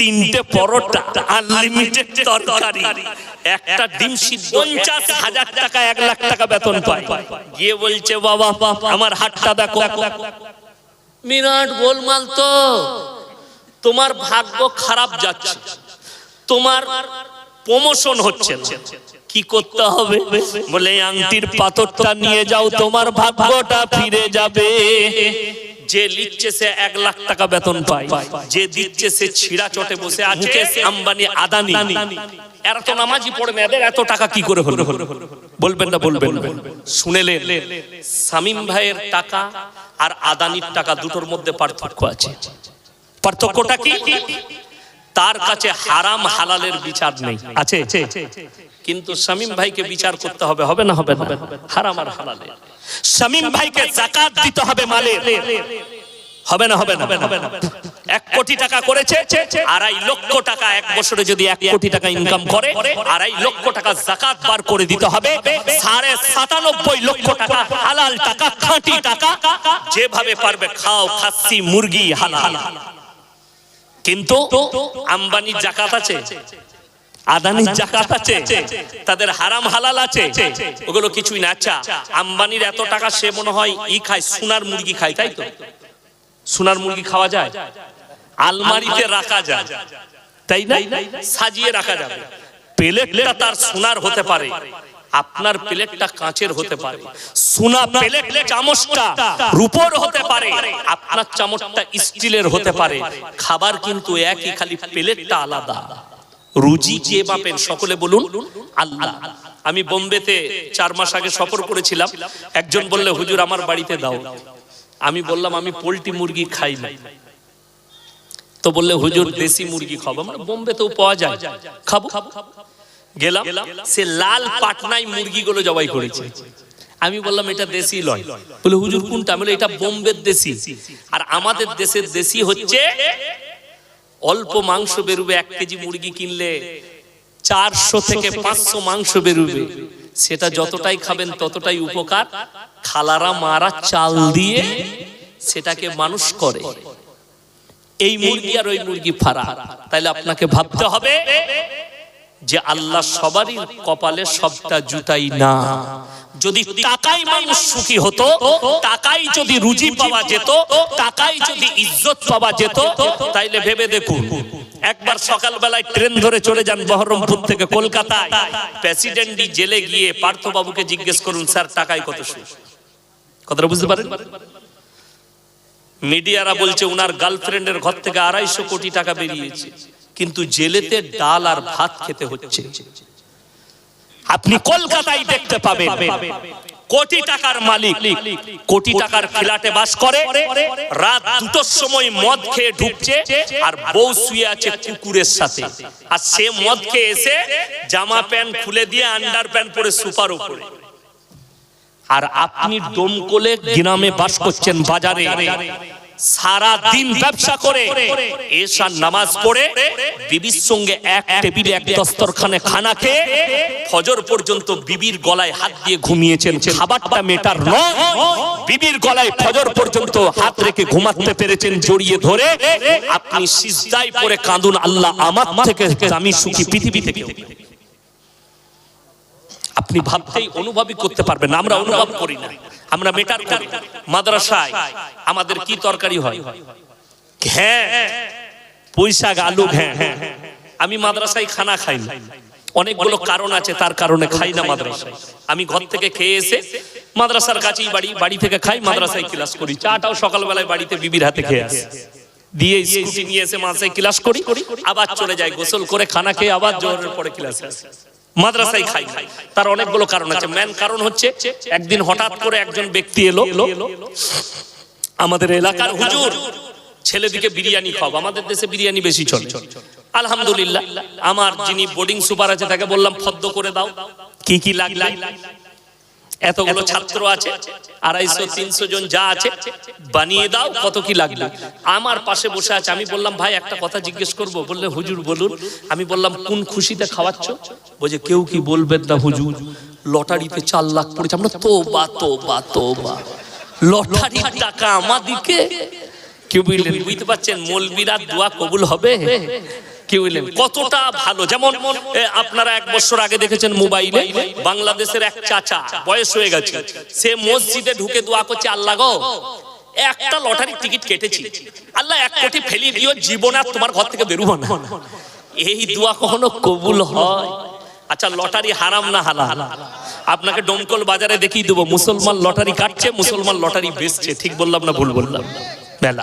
তিনটে পরোটা আনলিমিটেড তরকারি। একটা ডিম সিদ্ধ পঞ্চাশ হাজার টাকা এক লাখ টাকা বেতন পায়। গিয়ে বলছে বাবা আমার হাতটা দেখো। বিরাট গোলমাল তো। তোমার ভাগ্য খারাপ যাচ্ছে। তোমার প্রমোশন হচ্ছে না। কি করতে হবে? বলে আংটির পাথরটা নিয়ে যাও তোমার ভাগ্যটা ফিরে যাবে। যে লিখছে সে এক লাখ টাকা বেতন পায়। যে দিচ্ছে সে ছিড়া চটে বসে আছে। আম্বানি আদানি। এরা তো নামাজি পড়ে না এত টাকা কি করে হলো? বলবেন না বলবেন না। শুনেলেন, শামিম ভাইয়ের টাকা আর আদানির টাকা দুটোর মধ্যে পার্থক্য আছে। পার্থক্যটা কি? তার কাছে হারাম হালালের বিচার নেই। আছে? কিন্তু শামিম ভাইকে বিচার করতে হবে হবে না হবে না? হারাম আর হালালে। শামিম ভাইকে জাকাত দিতে হবে মালে। হবে না হবে না? হবে না এক কোটি টাকা করেছে আড়াই লক্ষ টাকা এক বছরে যদি এক কোটি টাকা ইনকাম করে আড়াই লক্ষ টাকা জাকাত বার করে দিতে হবে। সাড়ে সাতানব্বই লক্ষ টাকা হালাল টাকা খাঁটি টাকা। যেভাবে পারবে খাও খাসি মুরগি হালাল। কিন্তু আম্বানি জাকাত আছে? আদানির জাকাত আছে তাদের হারাম হালাল আছে ওগুলো কিছুই না। আচ্ছা আম্বানির এত টাকা সে মনে হয় ই খায় সোনার মুরগি খায় তাই তো? সোনার মুরগি খাওয়া যায় আলমারিতে রাখা যায় তাই না? সাজিয়ে রাখা যাবে। প্লেটটা তার সোনার হতে পারে আপনার প্লেটটা কাঁচের হতে পারে। সোনা প্লেট চামচটা রূপোর হতে পারে আপনার চামচটা স্টিলের হতে পারে। খাবার কিন্তু একই খালি প্লেটটা আলাদা। রুজি যে মাপেন, সকলে বলুন, আল্লাহ। আমি বোম্বেতে চার মাস আগে সফর করেছিলাম। একজন বললে, হুজুর, আমার বাড়িতে দাও। আমি বললাম, আমি পোলট্রি মুরগি খাই না। তো বললে, হুজুর, দেশি মুরগি খাব। আমরা বোম্বেতেও পাওয়া যায়। খাব। গেলাম। সে লাল পাটনাই মুরগিগুলো জবাই করেছে। আমি বললাম, এটা দেশি লয়। বলে হুজুর, কোনটা? আমি এটা বোম্বের দেশি। আর আমাদের দেশের দেশি হচ্ছে অল্প মাংস বেরুবে এক কেজি মুরগি কিনলে চারশো থেকে পাঁচশো মাংস বেরুবে। সেটা যতটাই খাবেন ততটাই উপকার। খালারা মারা চাল দিয়ে সেটাকে মানুষ করে। এই মুরগি আর ওই মুরগি ফারা তাইলে আপনাকে ভাবতে হবে যে আল্লাহ সবারই কপালে সবটা জুতাই না। যদি টাকাই মানুষ সুখী হতো টাকাই যদি রুজি পাওয়া যেত টাকাই যদি ইজ্জত পাওয়া যেত, তাইলে ভেবে দেখুন, একবার সকালবেলায় ট্রেন ধরে চলে যান বহরমপুর থেকে কলকাতায়। প্রেসিডেন্টই জেলে গিয়ে পার্থবাবুকে জিজ্ঞেস করুন, স্যার, টাকায় কত সুখ? কথাটা বুঝতে পারেন? মিডিয়ারা বলছে, উনার গার্লফ্রেন্ডের ঘর থেকে আড়াইশো কোটি টাকা বেরিয়েছে। কিন্তু জেলেতে ডাল আর ভাত খেতে হচ্ছে। আপনি কলকাতায় দেখতে পাবেন, কোটি টাকার মালিক কোটি টাকার ফ্ল্যাটে বাস করে, রাত দুটোর সময় মদ খেয়ে ঢুকছে আর বউ শুয়ে আছে কুকুরের সাথে। আর সে মদ খেয়ে এসে জামা প্যান্ট খুলে দিয়ে আন্ডার প্যান্ট পরে সুপার উপরে আর আপনি ডোমকলে গ্রামে বাস করছেন বাজারে। সারা দিন ব্যবসা করে এসার নামাজ পড়ে বিবির সঙ্গে এক টেবিলে এক দস্তরখানে খানা খেয়ে ফজর পর্যন্ত বিবির গলায় হাত দিয়ে ঘুমিয়েছেন খাবারটা মেটার নয় বিবির গলায় ফজর পর্যন্ত হাত রেখে ঘুমাতে পেরেছেন জড়িয়ে ধরে আপনি সিজদায় পড়ে কাঁদুন আল্লাহ আমার থেকে আমি সুখী পৃথিবী থেকে আপনি ভাবতেই অনুভবই করতে পারবেন আমরা অনুভব করি না। আমরা মেটার করি। মাদ্রাসায় আমাদের কি তরকারি হয়? হ্যাঁ শাক আলু হ্যাঁ হ্যাঁ আমি মাদ্রাসায় খানা খাই না। অনেকগুলো কারণ আছে, তার কারণে খাই না মাদ্রাসায়। আমি ঘর থেকে খেয়ে এসে মাদ্রাসার কাছেই বাড়ি বাড়ি থেকে খাই, মাদ্রাসায় ক্লাস করি। চাটাও সকালবেলায় বাড়িতে বিবির হাতে খেয়ে আসে। দিয়ে স্কুটি নিয়ে এসে মাদ্রাসায় ক্লাস করি। আবার চলে যাই গোসল করে, খানা খেয়ে আবার জোরের পরে ক্লাসে আসি। মাদ্রাসায় খাই তার অনেকগুলো কারণ আছে। মেন কারণ হচ্ছে, একদিন হঠাৎ করে একজন ব্যক্তি এলো। আমাদের এলাকার হুজুর, ছেলেদিকে বিরিয়ানি খাও আমাদের দেশে বিরিয়ানি বেশি চলে। আলহামদুলিল্লাহ। আমার যিনি বোর্ডিং সুপার আছে তাকে বললাম, ফদ্দ করে দাও। কি কি লাগবে? এতগুলো ছাত্র আছে আড়াইশো তিনশো জন যা আছে বানিয়ে দাও কত কি লাগবে। আমার পাশে বসে আছে আমি বললাম ভাই একটা কথা জিজ্ঞেস করব। বললে হুজুর বলুন। আমি বললাম কোন খুশিতে খাওয়াচ্ছ? বলছে কেউ কি বলবেন না হুজুর? লটারিতে চার লাখ পড়েছে। আমরা তো বা তো বা তো বা লটারির টাকা আমাদিকে কেউ বুঝলেন বুঝতে পারছেন মলবিরা দোয়া কবুল হবে। কি বুঝলেন কতটা ভালো? যেমন আপনারা এক বছর আগে দেখেছেন মোবাইলে বাংলাদেশের এক চাচা বয়স হয়ে গেছে। সে মসজিদে ঢুকে দোয়া করছে আল্লাহ গো একটা লটারির টিকিট কেটেছি। আল্লাহ এক কোটি ফেলি দিও জীবন আর তোমার ঘর থেকে বেরোবো না। এই দোয়া কখনো কবুল হয়? আচ্ছা লটারি হারাম না হালাল? আপনাকে ডমকল বাজারে দেখিয়ে দেবো মুসলমান লটারি কাটছে মুসলমান লটারি বেচছে। ঠিক বললাম না ভুল বললাম? বেলা।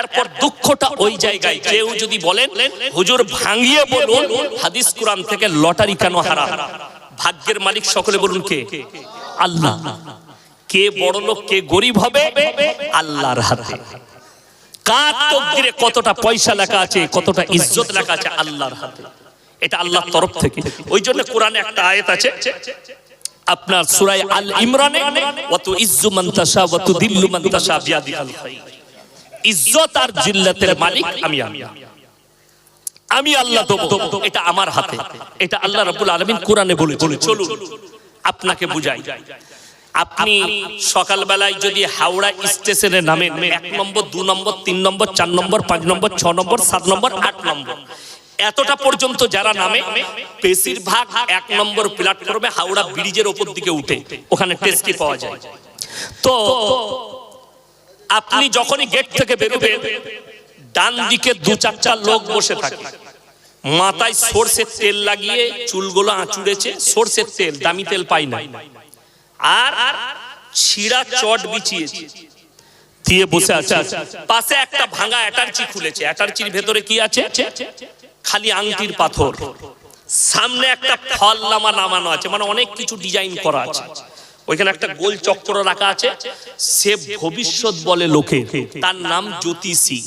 এরপর দুঃখটা ওই জায়গায়। কেউ যদি বলেন হুজুর ভাঙিয়ে বলুন হাদিস কোরআন থেকে লটারি কেন হারাম? ভাগ্যের মালিক সকলে বলুন কে? আল্লাহ। কে বড় লোক কে গরিব হবে? আল্লাহর হাতে। কার তকদিরে কতটা পয়সা লেখা আছে কতটা ইজ্জত লেখা আছে? আল্লাহর হাতে। এটা আল্লাহর তরফ থেকে। ওই জন্য কোরআনে একটা আয়াত আছে। আপনার সুরায় আল ইমরানে ওয়াতু ইজ্জু মান তাশা ওয়াতু দিল্লু মান তাশা বিয়াদিকাল খায়র ইজ্জত আর জিল্লাতের মালিক আমি আল্লাহ। আমি আল্লাহ দেবো। এটা আমার হাতে। এটা আল্লাহ রাব্বুল আলামিন কোরআনে বলে চলুন আপনাকে বুঝাই। আপনি সকালবেলায় যদি হাওড়া স্টেশনে নামেন এক নম্বর দু নম্বর তিন নম্বর চার নম্বর পাঁচ নম্বর ছ নম্বর সাত নম্বর আট নম্বর। এতটা পর্যন্ত যারা নামে বেশিরভাগ এক নম্বর প্ল্যাটফর্মে হাওড়া ব্রিজের ওপর দিকে উঠে। ওখানে টেস্টি পাওয়া যায়। তো আপনি যখনই গেট থেকে বেরোবেন, ডান দিকে দু চারটা লোক বসে থাকে। মাথায় সর্ষের তেল লাগিয়ে চুলগুলো আঁচুড়েছে, সর্ষের তেল, দামি তেল পাই না। আর ছিঁড়া চট বিছিয়েছে। দিয়ে বসে আছে। পাশে একটা ভাঙা অ্যাটার্চি খুলেছে। অ্যাটার্চির ভেতরে কি আছে? খালি আংটির পাথর। সামনে একটা ফল নামা নামানো আছে। মানে অনেক কিছু ডিজাইন করা আছে। ওইখানে একটা গোল চক্র রাখা আছে। সে ভবিষ্যৎ বলে লোকে। তার নাম জ্যোতিষী।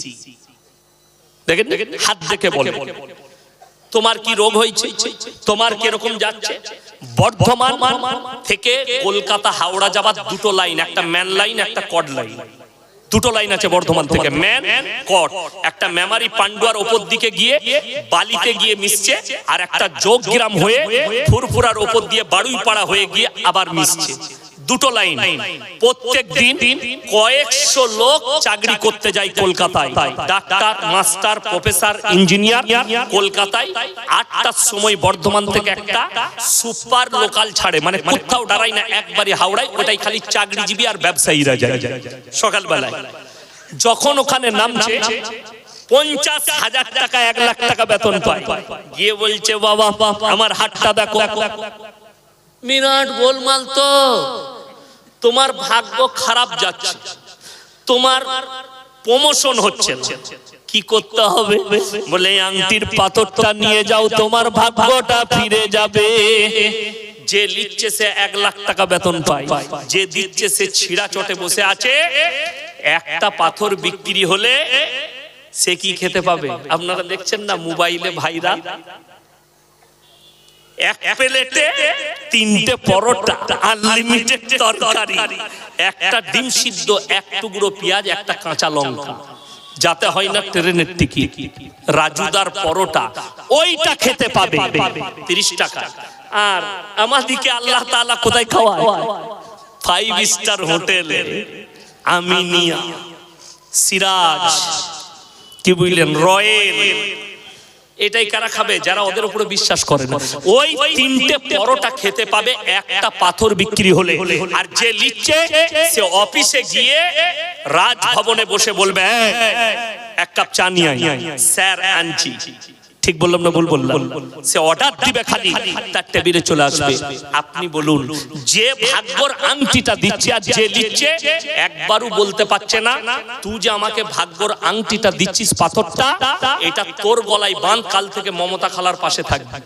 দেখেন, হাত দেখে বলে। তোমার কি রোগ হয়েছে? তোমার কীরকম যাচ্ছে? বর্ধমান থেকে কলকাতা হাওড়া যাবার দুটো লাইন একটা ম্যান লাইন একটা কড লাইন দুটো লাইন আছে বর্ধমান থেকে। ম্যান কট একটা মেমারি পান্ডুয়ার ওপর দিকে গিয়ে বালিতে গিয়ে মিশছে আর একটা যোগ গ্রাম হয়ে ফুরফুরার ওপর দিয়ে বাড়ুই পাড়া হয়ে গিয়ে আবার মিশছে। দুটো লাইন। প্রত্যেক দিন কয়েকশো লোক চাকরি করতে যায় কলকাতায়। ডাক্তার, মাস্টার, প্রফেসর, ইঞ্জিনিয়ার কলকাতায়। আটটার সময় বর্ধমান থেকে একটা সুপার লোকাল ছাড়ে। মানে কোথাও দাঁড়ায় না একবারই হাওড়ায়। ওটাই খালি চাকরিজীবী আর ব্যবসায়ীরা যায়। সকালবেলায়। যখন ওখানে নামছে, পঞ্চাশ হাজার টাকা, এক লাখ টাকা বেতন পায়। গিয়ে বলছে, বাবা, আমার হাতটা দেখো। বিরাট গোলমাল তো। তোমার ভাগ্য খারাপ যাচ্ছে। তোমার প্রমোশন হচ্ছে। কি করতে হবে? বলে, আংটির পাথরটা নিয়ে যাও, তোমার ভাগ্যটা ফিরে যাবে। যে লিখছে সে এক লাখ টাকা বেতন পায়। যে দিচ্ছে সে ছিঁড়া চটে বসে আছে। একটা পাথর বিক্রি হলে সে কি খেতে পাবে? আপনারা দেখছেন না, মোবাইলে ভাইরা এক প্লেটে তিনটে পরোটা আনলিমিটেড তরকারি। একটা ডিম সিদ্ধ, এক টুকরো পেঁয়াজ, একটা কাঁচা লঙ্কা। যাতে হয় না ট্রেনের টিকিট। রাজুদার পরোটা, ওইটা খেতে পাবে। তিরিশ টাকা। আর আমাদিকে আল্লাহ তাআলা কোথায় খাওয়ায়? ফাইভ স্টার হোটেলে আমিনিয়া। সিরাজ। কি বুঝলেন রয়েল। এটাই কারা খাবে? যারা ওদের উপরে বিশ্বাস করে না। ওই তিনটে পরোটা খেতে পাবে একটা পাথর বিক্রি হলে। আর যে লিখছে সে অফিসে গিয়ে রাজভবনে বসে বলবে "এই, এক কাপ চা নিয়ে স্যার আনছি ঠিক বললাম না ভুল বললাম? সে অর্ডার দিবে খালি, তার টেবিলে চলে আসবে। আপনি বলুন, যে ভাগ্যর আংটিটা দিচ্ছে আর যে লিখছে একবারও বলতে পারছে না, তুই যে আমাকে ভাগ্যর আংটিটা দিচ্ছিস পাথরটা, এটা তোর গলায় বাঁধ, কাল থেকে মমতা খালার পাশে থাকবে।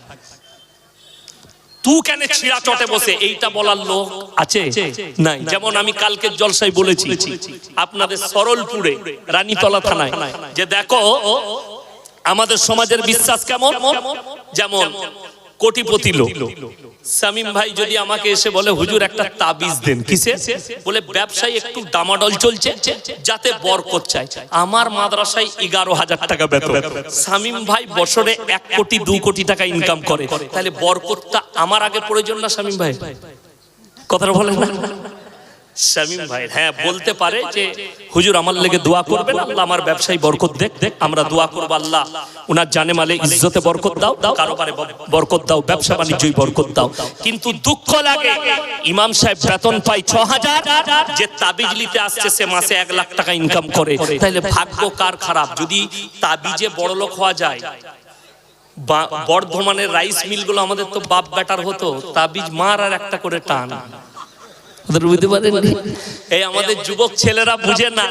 তুই কেন ছিঁড়া চটে বসে? এইটা বলার লোক আছে? নাই। যেমন আমি কালকে জলসাই বলেছি, আপনাদের সরলপুরে, রানীতলা থানায়, যে দেখো আমাদের সমাজের বিশ্বাস কেমন? যেমন কোটিপতি লোক। সামিম ভাই যদি আমাকে এসে বলে হুজুর একটা তাবিজ দেন কিসে? বলে ব্যবসায় একটু দামাডল চলছে যাতে বরকত চাই আমার মাদ্রাসায় এগারো হাজার টাকা বেতন। সামিম ভাই বছরে এক কোটি দু কোটি টাকা ইনকাম করে। তাহলে বরকতটা আমার আগে প্রয়োজন না সামিম ভাই? কথাটা বলেন না। শামীম ভাই হ্যাঁ বলতে পারে যে হুজুর আমার লেগে দোয়া করবেন আল্লাহ আমার ব্যবসায় বরকত দেখ দেখ আমরা দোয়া করব আল্লাহ। উনার জানে মালে ইজ্জতে বরকত দাও দাও কারোবারে বরকত দাও ব্যবসা বাণিজ্যই বরকত দাও। কিন্তু দুঃখ লাগে ইমাম সাহেব বেতন পাই ছ হাজার যে তাবিজ নিতে আসছে সে মাসে এক লাখ টাকা ইনকাম করে। তাহলে ভাগ্য কার খারাপ? যদি তাবিজে বড় লোক হওয়া যায় বা- বর্ধমানের রাইস মিলগুলো আমাদের তো বাপ বেটার হতো তাবিজ মার আর একটা করে টান। বুঝতে পারেন এই আমাদের যুবক ছেলেরা বুঝে না।